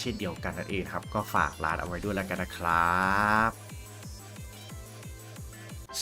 เช่นเดียวกันนั่นเองครับ ก็ฝากร้านเอาไว้ด้วยแล้วกันนะครับ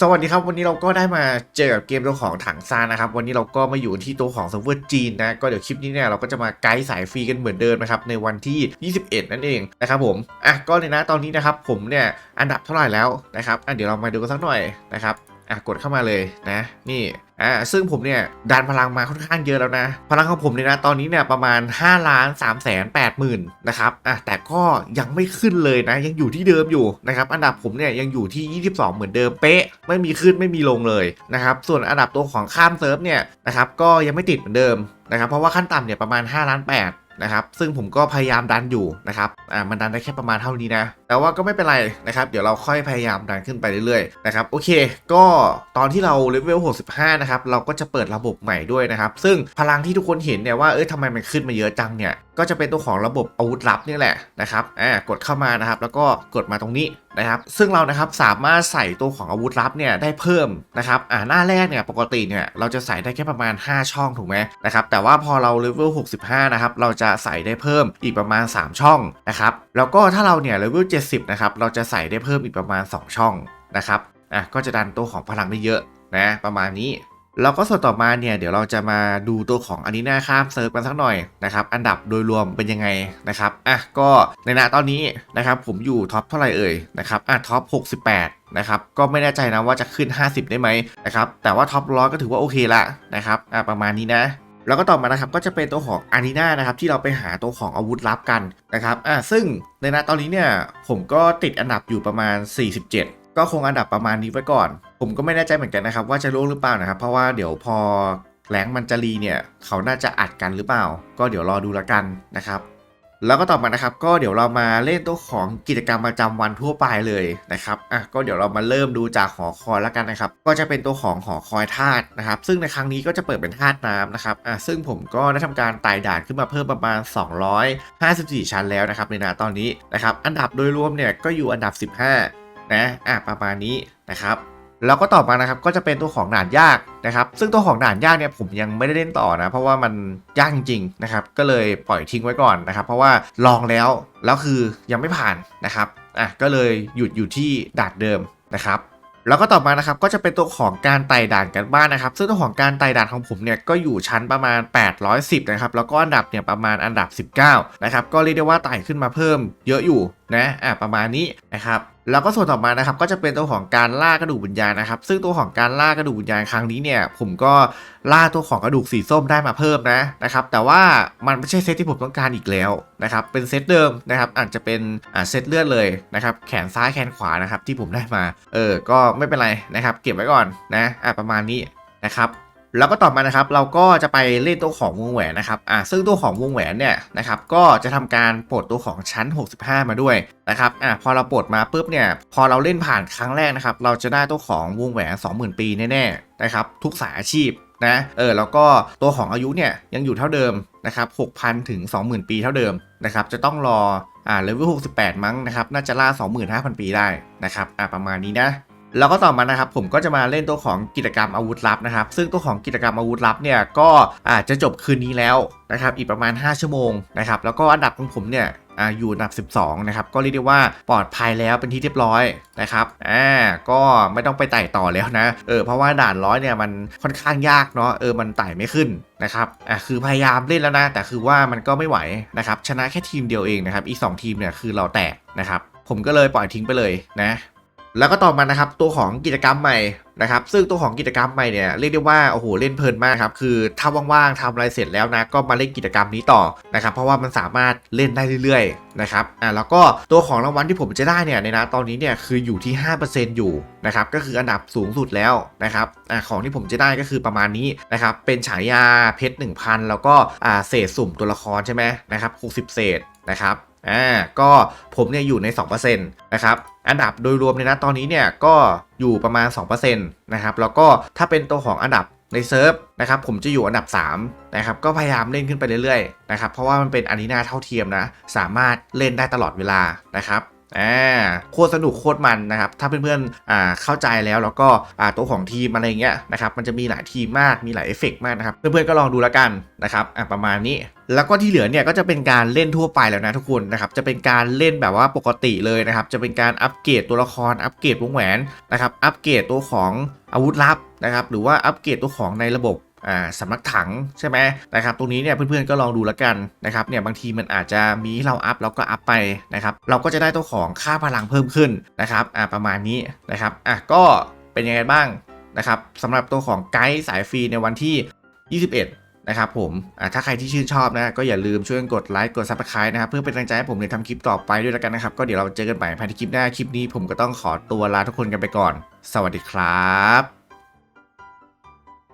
สวัสดีครับวันนี้เราก็ได้มาเจอกับเกมตัวของถังซานนะครับ วันนี้เราก็มาอยู่ที่ตัวของเซิร์ฟเวอร์จีนนะก็เดี๋ยวคลิปนี้เนี่ยเราก็จะมาไกด์สายฟรีกันเหมือนเดิมนะครับในวันที่ 21 นั่นเองนะครับผมอะก็เลยนะตอนนี้นะครับผมเนี่ยอันดับเท่าไหร่แล้วนะครับอะเดี๋ยวเรามาดูกันสักหน่อยนะครับอะกดเข้ามาเลยนะ นี่ อ่าซึ่งผมเนี่ยดันพลังมาค่อนข้างเยอะแล้วนะ พลังของผมเนี่ยนะตอนนี้เนี่ยประมาณ5ล้าน3แสน8หมื่นนะครับอะแต่ก็ยังไม่ขึ้นเลยนะ ยังอยู่ที่เดิมอยู่นะครับอันดับผมเนี่ยยังอยู่ที่ 22 เหมือนเดิมเป๊ะ ไม่มีขึ้นไม่มีลงเลยนะครับส่วนอันดับตัวของข้ามเซิร์ฟเนี่ยนะครับก็ยังไม่ติดเหมือนเดิมนะครับเพราะว่าขั้นต่ำเนี่ยประมาณ5ล้าน8นะครับซึ่งผมก็พยายามดันอยู่นะครับอ่ามันดันได้แค่ประมาณเท่านี้นะ แต่ว่าก็ไม่เป็นไรนะครับ เดี๋ยวเราค่อยพยายามดันขึ้นไปเรื่อยๆนะครับโอเค ก็ตอนที่เราเลเวล 65 นะครับ เราก็จะเปิดระบบใหม่ด้วยนะครับ ซึ่งพลังที่ทุกคนเห็นเนี่ยว่าเอ้ยทำไมมันขึ้นมาเยอะจังเนี่ยก็จะเป็นตัวของระบบอาวุธลับนี่แหละนะครับอ่ากดเข้ามานะครับ แล้วก็กดมาตรงนี้นะครับ ซึ่งเรานะครับสามารถใส่ตัวของอาวุธลับเนี่ยได้เพิ่มนะครับอ่าหน้าแรกเนี่ยปกติเนี่ยเราจะใส่ได้แค่ประมาณ 5 ช่องถูกไหมนะครับแต่ว่าพอเราเลเวล 65 นะครับเราจะใส่ได้เพิ่มอีกประมาณ 3 ช่องนะครับแล้วก็ถ้าเราเนี่ยเลเวล70 นะครับ เราจะใส่ได้เพิ่มอีกประมาณ 2 ช่องนะครับ อะ ก็จะดันตัวของพลังได้เยอะนะ ประมาณนี้ แล้วก็ส่วนต่อมาเนี่ย เดี๋ยวเราจะมาดูตัวของอันนี้หน้าข้ามเซิร์ฟกันสักหน่อยนะครับ อันดับโดยรวมเป็นยังไงนะครับ อะ ก็ในณตอนนี้นะครับ ผมอยู่ท็อปเท่าไหร่เอ่ยนะครับ อะ ท็อป 68นะครับก็ไม่แน่ใจนะว่าจะขึ้น 50 ได้ไหมนะครับแต่ว่าท็อปร้อยก็ถือว่าโอเคละนะครับอะประมาณนี้นะ แล้วก็ต่อมานะครับก็จะเป็นตัวของอารีนานะครับที่เราไปหาตัวของอาวุธลับกันนะครับอ่าซึ่งในนาตอนนี้เนี่ยผมก็ติดอันดับอยู่ประมาณ 47 ก็คงอันดับประมาณนี้ไว้ก่อน ผมก็ไม่แน่ใจเหมือนกันนะครับว่าจะล่วงหรือเปล่านะครับ เพราะว่าเดี๋ยวพอแรงมันจะรีเนี่ยเขาน่าจะอัดกันหรือเปล่า ก็เดี๋ยวรอดูละกันนะครับ แล้วก็ต่อมานะครับก็เดี๋ยวเรามาเล่นตัวของกิจกรรมประจำวันทั่วไปเลยนะครับอะก็เดี๋ยวเรามาเริ่มดูจากหอคอยแล้วกันนะครับ ก็จะเป็นตัวของหอคอยธาตุนะครับ ซึ่งในครั้งนี้ก็จะเปิดเป็นธาตุน้ำนะครับอะซึ่งผมก็ได้ทำการไต่ด่านขึ้นมาเพิ่มประมาณ 254 ชั้นแล้วนะครับในนาตอนนี้นะครับ อันดับโดยรวมเนี่ยก็อยู่อันดับ 15 นะอะประมาณนี้นะครับ แล้วก็ต่อมานะครับก็จะเป็นตัวของด่านยากนะครับ ซึ่งตัวของด่านยากเนี่ยผมยังไม่ได้เล่นต่อนะ เพราะว่ามันยากจริงๆนะครับ ก็เลยปล่อยทิ้งไว้ก่อนนะครับ เพราะว่าลองแล้วแล้วคือยังไม่ผ่านนะครับอะก็เลยหยุดอยู่ที่ด่านเดิมนะครับแล้วก็ต่อมานะครับก็จะเป็นตัวของการไต่ด่านกันบ้านนะครับ ซึ่งตัวของการไต่ด่านของผมเนี่ยก็อยู่ชั้นประมาณ 810 นะครับ แล้วก็อันดับเนี่ยประมาณอันดับ 19 นะครับ ก็เรียกได้ว่าไต่ขึ้นมาเพิ่มเยอะอยู่นะอะประมาณนี้นะครับ แล้วก็ส่วนต่อมานะครับก็จะเป็นตัวของการล่ากระดูกวิญญาณนะครับ ซึ่งตัวของการล่ากระดูกวิญญาณครั้งนี้เนี่ย ผมก็ล่าตัวของกระดูกสีส้มได้มาเพิ่มนะนะครับ แต่ว่ามันไม่ใช่เซตที่ผมต้องการอีกแล้วนะครับ เป็นเซตเดิมนะครับ อาจจะเป็นอ่าเซตเลือดเลยนะครับ แขนซ้ายแขนขวานะครับที่ผมได้มา เออ ก็ไม่เป็นไรนะครับ เก็บไว้ก่อนนะอะประมาณนี้นะครับ แล้วก็ต่อมานะครับเราก็จะไปเล่นตัวของวงแหวนนะครับอ่าซึ่งตัวของวงแหวนเนี่ยนะครับก็จะทำการปลดตัวของชั้น 65 มาด้วยนะครับอ่าพอเราปลดมาปุ๊บเนี่ยพอเราเล่นผ่านครั้งแรกนะครับเราจะได้ตัวของวงแหวน 20,000 ปีแน่ๆนะครับทุกสายอาชีพนะเออแล้วก็ตัวของอายุเนี่ยยังอยู่เท่าเดิมนะครับ6,000 ถึง 20,000 ปีเท่าเดิมนะครับจะต้องรออ่าเลเวล68 มั้งนะครับน่าจะล่า 25,000 ปีได้นะครับอ่าประมาณนี้นะ แล้วก็ต่อมานะครับผมก็จะมาเล่นตัวของกิจกรรมอาวุธลับนะครับ ซึ่งตัวของกิจกรรมอาวุธลับเนี่ยก็อาจจะจบคืนนี้แล้วนะครับอีกประมาณ 5 ชั่วโมงนะครับแล้วก็อันดับของผมเนี่ยออยู่อันดับ 12 นะครับ ก็เรียกได้ว่าปลอดภัยแล้วเป็นที่เรียบร้อยนะครับอ่าก็ไม่ต้องไปไต่ต่อแล้วนะเออเพราะว่าด่านร้อยเนี่ยมันค่อนข้างยากเนาะเออมันไต่ไม่ขึ้นนะครับอ่าคือพยายามเล่นแล้วนะ แต่คือว่ามันก็ไม่ไหวนะครับชนะแค่ทีมเดียวเองนะครับอีก 2 ทีมเนี่ยคือเราแตกนะครับผมก็เลยปล่อยทิ้งไปเลยนะ แล้วก็ต่อมานะครับตัวของกิจกรรมใหม่นะครับซึ่งตัวของกิจกรรมใหม่เนี่ยเรียกได้ว่าโอ้โหเล่นเพลินมากครับคือถ้าว่างๆทำอะไรเสร็จแล้วนะก็มาเล่นกิจกรรมนี้ต่อนะครับเพราะว่ามันสามารถเล่นได้เรื่อยๆนะครับอ่าแล้วก็ตัวของรางวัลที่ผมจะได้เนี่ยในนะตอนนี้เนี่ยคืออยู่ที่ 5%อยู่นะครับก็คืออันดับสูงสุดแล้วนะครับอ่าของที่ผมจะได้ก็คือประมาณนี้นะครับเป็นฉายาเพชร 1,000 แล้วก็อ่าเศษสุ่มตัวละครใช่ไหมนะครับ60 เศษนะครับ อ่าก็ผมเนี่ยอยู่ใน 2%นะครับอันดับโดยรวมเลยนะตอนนี้เนี่ยก็อยู่ประมาณ 2%นะครับแล้วก็ถ้าเป็นตัวของอันดับในเซิร์ฟนะครับผมจะอยู่อันดับ3นะครับก็พยายามเล่นขึ้นไปเรื่อยๆนะครับเพราะว่ามันเป็นอารีนาเท่าเทียมนะสามารถเล่นได้ตลอดเวลานะครับ อ่าโคตรสนุกโคตรมันนะครับ ถ้าเพื่อนๆอ่าเข้าใจแล้วแล้วก็อ่าตัวของทีมอะไรเงี้ยนะครับมันจะมีหลายทีมมากมีหลายเอฟเฟกต์มากนะครับเพื่อนๆก็ลองดูแล้วกันนะครับอ่าประมาณนี้แล้วก็ที่เหลือเนี่ยก็จะเป็นการเล่นทั่วไปแล้วนะทุกคนนะครับจะเป็นการเล่นแบบว่าปกติเลยนะครับจะเป็นการอัปเกรดตัวละครอัปเกรดวงแหวนนะครับอัปเกรดตัวของอาวุธลับนะครับหรือว่าอัปเกรดตัวของในระบบ สำนักถังใช่ไหมนะครับตรงนี้เนี่ยเพื่อนๆก็ลองดูแล้วกันนะครับเนี่ยบางทีมันอาจจะมีเราอัพแล้วก็อัพไปนะครับเราก็จะได้ตัวของค่าพลังเพิ่มขึ้นนะครับอ่าประมาณนี้นะครับอะก็เป็นยังไงบ้างนะครับสำหรับตัวของไกด์สายฟรีในวันที่ 21นะครับผมอ่าถ้าใครที่ชื่นชอบนะก็อย่าลืมช่วยกดไลค์กด subscribe นะครับเพื่อเป็นกำลังใจให้ผมในทำคลิปต่อไปด้วยแล้วกันนะครับ ก็เดี๋ยวเราเจอกันใหม่ภายในคลิปหน้าคลิปนี้ผมก็ต้องขอตัวลาทุกคนกันไปก่อน สวัสดีครับ